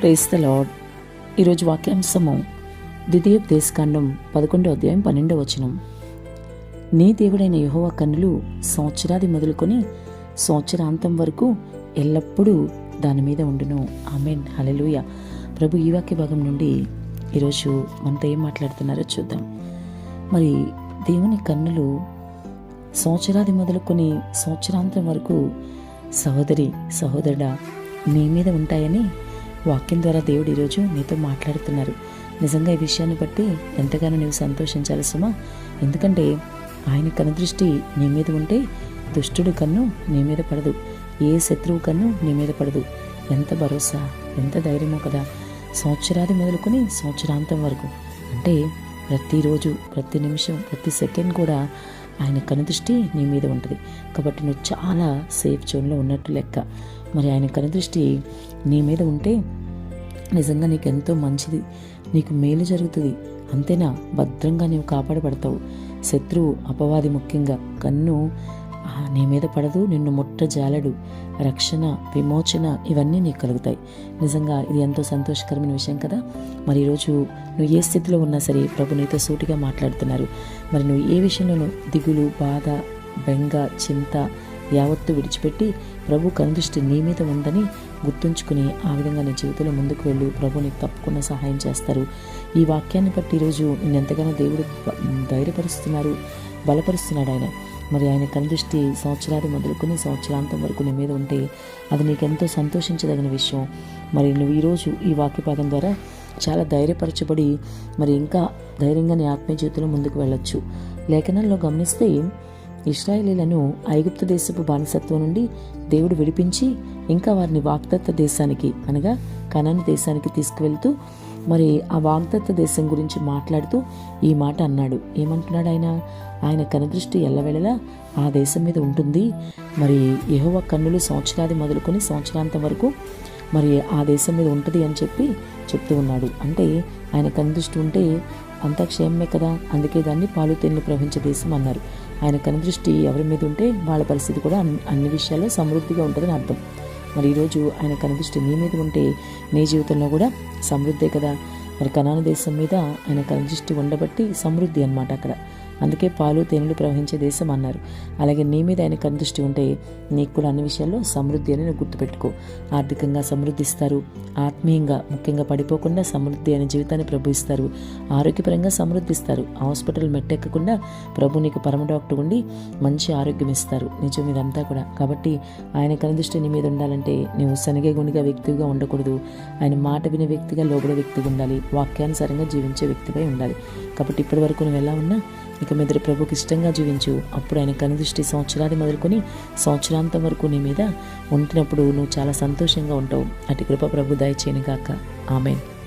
Praise the lord ఈరోజు వాక్యాంశము ద్వితీయోపదేశకాండం పదకొండో అధ్యాయం పన్నెండో వచనం. నీ దేవుడైన యహోవ కన్నులు సంవత్సరాది మొదలుకొని సంవత్సరాంతం వరకు ఎల్లప్పుడూ దాని మీద ఉండును. ఆమెన్. హలలుయ ప్రభు ఈ వాక్య భాగం నుండి ఈరోజు మనతో ఏం మాట్లాడుతున్నారో చూద్దాం. మరి దేవుని కన్నులు సంవత్సరాది మొదలుకొని సంవత్సరాంతం వరకు సహోదరి సహోదరుడా నీ మీద ఉంటాయని వాక్యం ద్వారా దేవుడు ఈరోజు నీతో మాట్లాడుతున్నారు. నిజంగా ఈ విషయాన్ని బట్టి ఎంతగానో నీవు సంతోషించాలి సుమా. ఎందుకంటే ఆయన కనుదృష్టి నీ మీద ఉంటే దుష్టుడు కన్ను నీ మీద పడదు. ఏ శత్రువు కన్ను నీ మీద పడదు. ఎంత భరోసా ఎంత ధైర్యమో కదా. సంవత్సరాది మొదలుకొని సంవత్సరాంతం వరకు. అంటే ప్రతిరోజు ప్రతి నిమిషం ప్రతి సెకండ్ కూడా ఆయన కనుదృష్టి నీ మీద ఉంటుంది. కాబట్టి నువ్వు చాలా సేఫ్ జోన్లో ఉన్నట్టు లెక్క. మరి ఆయన కనుదృష్టి నీ మీద ఉంటే నిజంగా నీకు ఎంతో మంచిది. నీకు మేలు జరుగుతుంది. అంతేనా? భద్రంగా నీవు కాపాడబడతావు. శత్రువు అపవాది ముఖ్యంగా. కన్ను నీ మీద పడదు నిన్ను ముట్ట జాలడు. రక్షణ విమోచన ఇవన్నీ నీకు కలుగుతాయి. నిజంగా ఇది ఎంతో సంతోషకరమైన విషయం కదా? మరి ఈరోజు నువ్వు ఏ స్థితిలో ఉన్నా సరే ప్రభు నీతో సూటిగా మాట్లాడుతున్నారు. మరి నువ్వు ఏ విషయంలోనూ దిగులు బాధ బెంగ చింత యావత్తు విడిచిపెట్టి ప్రభు కనుదృష్టి నీ మీద ఉందని గుర్తుంచుకుని ఆ విధంగా నీ జీవితంలో ముందుకు వెళ్ళు. ప్రభు నీకు తప్పకుండా సహాయం చేస్తారు. ఈ వాక్యాన్ని బట్టి ఈరోజు నేను ఎంతగానో దేవుడు ధైర్యపరుస్తున్నారు బలపరుస్తున్నాడు ఆయన. మరి ఆయన కనుదృష్టి సంవత్సరాది మొదలుకొని సంవత్సరాంతం వరకు నీ మీద ఉంటే అది నీకెంతో సంతోషించదగిన విషయం. మరి నువ్వు ఈరోజు ఈ వాక్యపాదం ద్వారా చాలా ధైర్యపరచబడి మరి ఇంకా ధైర్యంగా నీ ఆత్మీయ జీవితంలో ముందుకు వెళ్ళొచ్చు. లేఖనంలో గమనిస్తే ఇస్రాయేలీలను ఐగుప్తు దేశపు బానిసత్వం నుండి దేవుడు విడిపించి ఇంకా వారిని వాగ్దత్త దేశానికి అనగా కనాని దేశానికి తీసుకువెళ్తూ మరి ఆ వాగ్దత్త దేశం గురించి మాట్లాడుతూ ఈ మాట అన్నాడు. ఏమంటున్నాడు ఆయన? ఆయన కనుదృష్టి ఎల్లవేళలా ఆ దేశం మీద ఉంటుంది. మరి యహోవ కన్నులు సంవత్సరాది మొదలుకొని సంవత్సరాంతం వరకు మరి ఆ దేశం మీద ఉంటుంది అని చెప్పి చెప్తూ ఉన్నాడు. అంటే ఆయన కనుదృష్టి ఉంటే అంతా క్షేమమే కదా? అందుకే దాన్ని పాలు తెన్ను ప్రవహించే దేశం అన్నారు. ఆయన కనుదృష్టి ఎవరి మీద ఉంటే వాళ్ళ పరిస్థితి కూడా అన్ని అన్ని విషయాల్లో సమృద్ధిగా ఉంటుందని అర్థం. మరి ఈరోజు ఆయన కనిపిస్తూ నీ మీద ఉంటే నీ జీవితంలో కూడా సమృద్ధే కదా. మరి కనాన దేశం మీద ఆయన కనిపిస్తూ ఉండబట్టి సమృద్ధి అనమాట అక్కడ. అందుకే పాలు తేనెలు ప్రవహించే దేశం అన్నారు. అలాగే నీ మీద ఆయన కనుదృష్టి ఉంటే నీకు కూడా అన్ని విషయాల్లో సమృద్ధి అని నువ్వు గుర్తుపెట్టుకో. ఆర్థికంగా సమృద్ధిస్తారు. ఆత్మీయంగా ముఖ్యంగా పడిపోకుండా సమృద్ధి అనే జీవితాన్ని ప్రభు ఇస్తారు. ఆరోగ్యపరంగా సమృద్ధిస్తారు. హాస్పిటల్ మెట్టెక్కకుండా ప్రభు నీకు పరమ డాక్టర్ ఉండి మంచి ఆరోగ్యం ఇస్తారు. నిజం ఇదంతా కూడా. కాబట్టి ఆయన కనుదృష్టి నీ మీద ఉండాలంటే నువ్వు శనగే గుండిగా వ్యక్తిగా ఉండకూడదు. ఆయన మాట వినే వ్యక్తిగా లోబడే వ్యక్తిగా ఉండాలి. వాక్యానుసారంగా జీవించే వ్యక్తిగా ఉండాలి. కాబట్టి ఇప్పటి వరకు నువ్వు ఎలా ఉన్నా ఇక మీద ప్రభుకి ఇష్టంగా జీవించు. అప్పుడు ఆయన కనుదృష్టి సంవత్సరాది మొదలుకొని సంవత్సరాంతం వరకు నీ మీద ఉంటున్నప్పుడు నువ్వు చాలా సంతోషంగా ఉంటావు. అటు కృప ప్రభు దయచేయను గాక. ఆమెన్.